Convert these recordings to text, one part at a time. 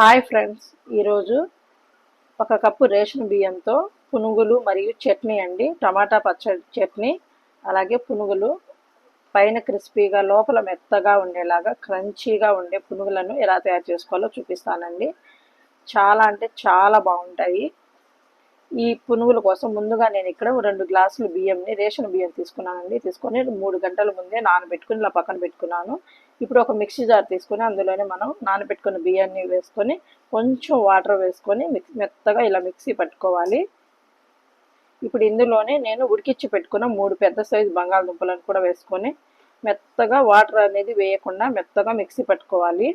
Hi friends ఈరోజు ఒక cup ration బియ్యంతో పునుగులు మరియు చట్నీ అండి. టమాటా పచ్చడి చట్నీ అలాగే పునుగులు పైన క్రిస్పీగా లోపల మెత్తగా ఉండేలాగా క్రంచీగా ఉండే పునుగులను ఎలా తయారు చేసుకోవాలో చూపిస్తానండి. చాలా అంటే చాలా బాగుంటాయి. ఈ పునుగుల కోసం ముందుగా నేను ఇక్కడ రెండు గ్లాసులు బియ్యంని రేషన్ బియ్యం తీసుకున్నానండి. తీసుకొని మూడు గంటల ముందే నానబెట్టుకుని ఇలా పక్కన పెట్టుకున్నాను. ఇప్పుడు ఒక మిక్సీ జార్ తీసుకొని అందులోనే మనం నానబెట్టుకున్న బియ్యాన్ని వేసుకొని కొంచెం వాటర్ వేసుకొని మిక్స్ మెత్తగా ఇలా మిక్సీ పట్టుకోవాలి. ఇప్పుడు ఇందులోనే నేను ఉడికిచ్చి పెట్టుకున్న మూడు పెద్ద సైజు బంగాళదుంపలను కూడా వేసుకొని మెత్తగా వాటర్ అనేది వేయకుండా మెత్తగా మిక్సీ పట్టుకోవాలి.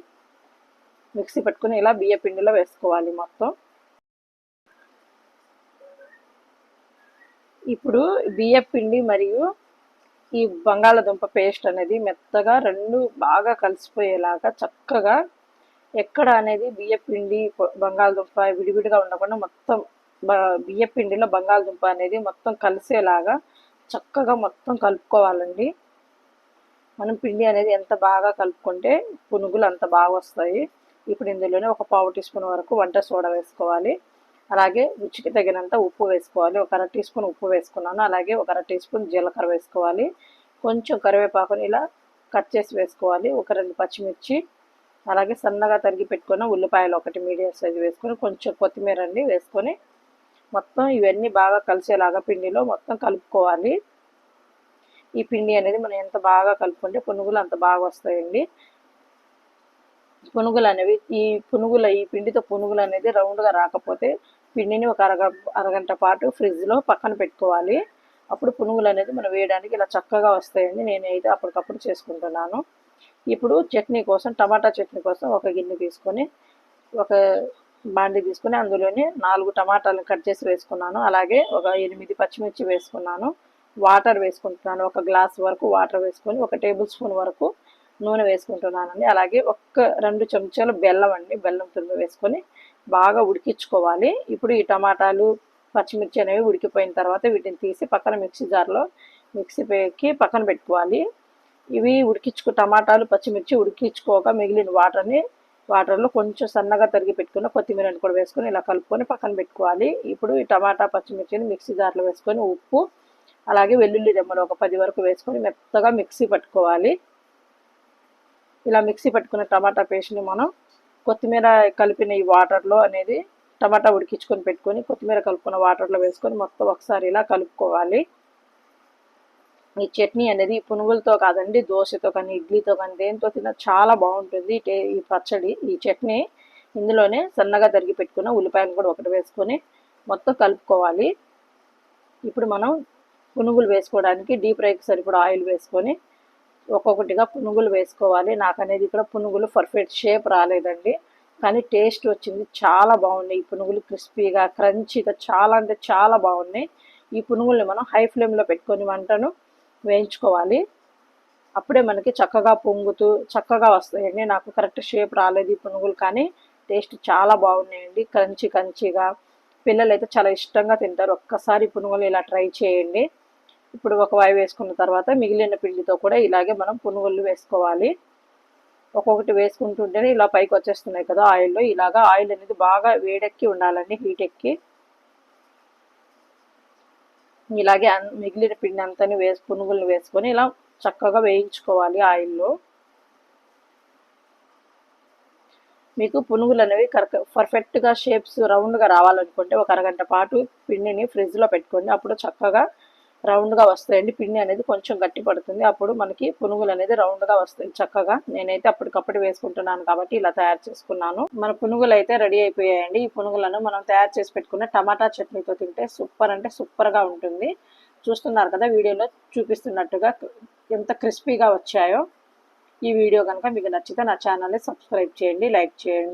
మిక్సీ పట్టుకుని ఇలా బియ్య పిండిలో వేసుకోవాలి మొత్తం. ఇప్పుడు బియ్య పిండి మరియు ఈ బంగాళదుంప పేస్ట్ అనేది మెత్తగా రెండు బాగా కలిసిపోయేలాగా చక్కగా ఎక్కడ అనేది బియ్య పిండి బంగాళదుంప విడివిడిగా ఉండకుండా మొత్తం బియ్య పిండిలో బంగాళదుంప అనేది మొత్తం కలిసేలాగా చక్కగా మొత్తం కలుపుకోవాలండి. మనం పిండి అనేది ఎంత బాగా కలుపుకుంటే పునుగులు అంత బాగా వస్తాయి. ఇప్పుడు ఇందులోనే ఒక పావు టీ స్పూన్ వరకు వంట సోడా వేసుకోవాలి. అలాగే రుచికి తగినంత ఉప్పు వేసుకోవాలి. ఒక అర టీ స్పూన్ ఉప్పు వేసుకున్నాను. అలాగే ఒక అర టీ స్పూన్ జీలకర్ర వేసుకోవాలి. కొంచెం కరివేపాకుని ఇలా కట్ చేసి వేసుకోవాలి. ఒక రెండు పచ్చిమిర్చి అలాగే సన్నగా తరిగి పెట్టుకున్న ఉల్లిపాయలు ఒకటి మీడియం సైజు వేసుకొని కొంచెం కొత్తిమీర అండి వేసుకొని మొత్తం ఇవన్నీ బాగా కలిసేలాగా పిండిలో మొత్తం కలుపుకోవాలి. ఈ పిండి అనేది మనం ఎంత బాగా కలుపుకుంటే పునుగులు అంత బాగా వస్తాయండి. పునుగులు అనేవి ఈ పునుగుల ఈ పిండితో పునుగులు అనేది రౌండ్గా రాకపోతే పిండిని ఒక అరగ అరగంట పాటు ఫ్రిడ్జ్లో పక్కన పెట్టుకోవాలి. అప్పుడు పునుగులు అనేది మనం వేయడానికి ఇలా చక్కగా వస్తాయండి. నేను అయితే అప్పటికప్పుడు చేసుకుంటున్నాను. ఇప్పుడు చట్నీ కోసం టమాటా చట్నీ కోసం ఒక గిన్నె తీసుకొని ఒక బాండి తీసుకొని అందులోనే నాలుగు టమాటాలను కట్ చేసి వేసుకున్నాను. అలాగే ఒక ఎనిమిది పచ్చిమిర్చి వేసుకున్నాను. వాటర్ వేసుకుంటున్నాను. ఒక గ్లాస్ వరకు వాటర్ వేసుకొని ఒక టేబుల్ స్పూన్ వరకు నూనె వేసుకుంటున్నానండి. అలాగే ఒక్క రెండు చెంచాలు బెల్లం అండి. బెల్లం తురుము వేసుకొని బాగా ఉడికించుకోవాలి. ఇప్పుడు ఈ టమాటాలు పచ్చిమిర్చి అనేవి ఉడికిపోయిన తర్వాత వీటిని తీసి పక్కన మిక్సీ జార్లో మిక్సీ పెక్కి పక్కన పెట్టుకోవాలి. ఇవి ఉడికించుకో టమాటాలు పచ్చిమిర్చి ఉడికించుకోక మిగిలిన వాటర్ని వాటర్లో కొంచెం సన్నగా తరిగి పెట్టుకుని కొత్తిమీరని కూడా వేసుకొని ఇలా కలుపుకొని పక్కన పెట్టుకోవాలి. ఇప్పుడు ఈ టమాటా పచ్చిమిర్చిని మిక్సీ జార్లో వేసుకొని ఉప్పు అలాగే వెల్లుల్లి రెమ్మలు ఒక పది వరకు వేసుకొని మెత్తగా మిక్సీ పట్టుకోవాలి. ఇలా మిక్సీ పట్టుకున్న టమాటా పేస్ట్ని మనం కొత్తిమీర కలిపిన ఈ వాటర్లో అనేది టమాటా ఉడికించుకొని పెట్టుకొని కొత్తిమీర కలుపుకున్న వాటర్లో వేసుకొని మొత్తం ఒకసారి ఇలా కలుపుకోవాలి. ఈ చట్నీ అనేది పునుగులతో కాదండి దోశతో కానీ ఇడ్లీతో కానీ దేంతో తిన్న చాలా బాగుంటుంది. ఈ పచ్చడి ఈ చట్నీ ఇందులోనే సన్నగా తరిగి పెట్టుకున్న ఉల్లిపాయలు కూడా ఒకటి వేసుకొని మొత్తం కలుపుకోవాలి. ఇప్పుడు మనం పునుగులు వేసుకోవడానికి డీప్ ఫ్రైకి సరిపడా ఆయిల్ వేసుకొని ఒక్కొక్కటిగా పునుగులు వేసుకోవాలి. నాకు అనేది ఇక్కడ పునుగులు పర్ఫెక్ట్ షేప్ రాలేదండి. కానీ టేస్ట్ వచ్చింది. చాలా బాగున్నాయి ఈ పునుగులు. క్రిస్పీగా క్రంచీగా చాలా అంటే చాలా బాగున్నాయి. ఈ పునుగుల్ని మనం హై ఫ్లేమ్లో పెట్టుకొని వంటను వేయించుకోవాలి. అప్పుడే మనకి చక్కగా పొంగుతూ చక్కగా వస్తాయండి. నాకు కరెక్ట్ షేప్ రాలేదు ఈ పునుగులు కానీ టేస్ట్ చాలా బాగున్నాయండి. క్రంచి కంచిగా పిల్లలు అయితే చాలా ఇష్టంగా తింటారు. ఒక్కసారి పునుగులు ఇలా ట్రై చేయండి. ఇప్పుడు ఒక వాయి వేసుకున్న తర్వాత మిగిలిన పిండితో కూడా ఇలాగే మనం పునుగులు వేసుకోవాలి. ఒక్కొక్కటి వేసుకుంటుంటేనే ఇలా పైకి వచ్చేస్తున్నాయి కదా ఆయిల్లో. ఇలాగా ఆయిల్ అనేది బాగా వేడెక్కి ఉండాలండి హీట్ ఎక్కి. ఇలాగే మిగిలిన పిండి అంతా వేసి పునుగులను వేసుకొని ఇలా చక్కగా వేయించుకోవాలి ఆయిల్లో. మీకు పునుగులు అనేవి కరెక్ట్ పర్ఫెక్ట్గా షేప్స్ రౌండ్గా రావాలనుకుంటే ఒక అరగంట పాటు పిండిని ఫ్రిడ్జ్లో పెట్టుకోండి. అప్పుడు చక్కగా రౌండ్గా వస్తాయండి. పిండి అనేది కొంచెం గట్టి పడుతుంది. అప్పుడు మనకి పునుగులు అనేది రౌండ్గా వస్తాయి చక్కగా. నేనైతే అప్పటికప్పుడు వేసుకుంటున్నాను కాబట్టి ఇలా తయారు చేసుకున్నాను. మన పునుగులు అయితే రెడీ అయిపోయాయండి. ఈ పునుగులను మనం తయారు చేసి పెట్టుకున్న టమాటా చట్నీతో తింటే సూపర్ అంటే సూపర్గా ఉంటుంది. చూస్తున్నారు కదా వీడియోలో చూపిస్తున్నట్టుగా ఎంత క్రిస్పీగా వచ్చాయో. ఈ వీడియో కనుక మీకు నచ్చితే నా ఛానల్ని సబ్స్క్రైబ్ చేయండి లైక్ చేయండి.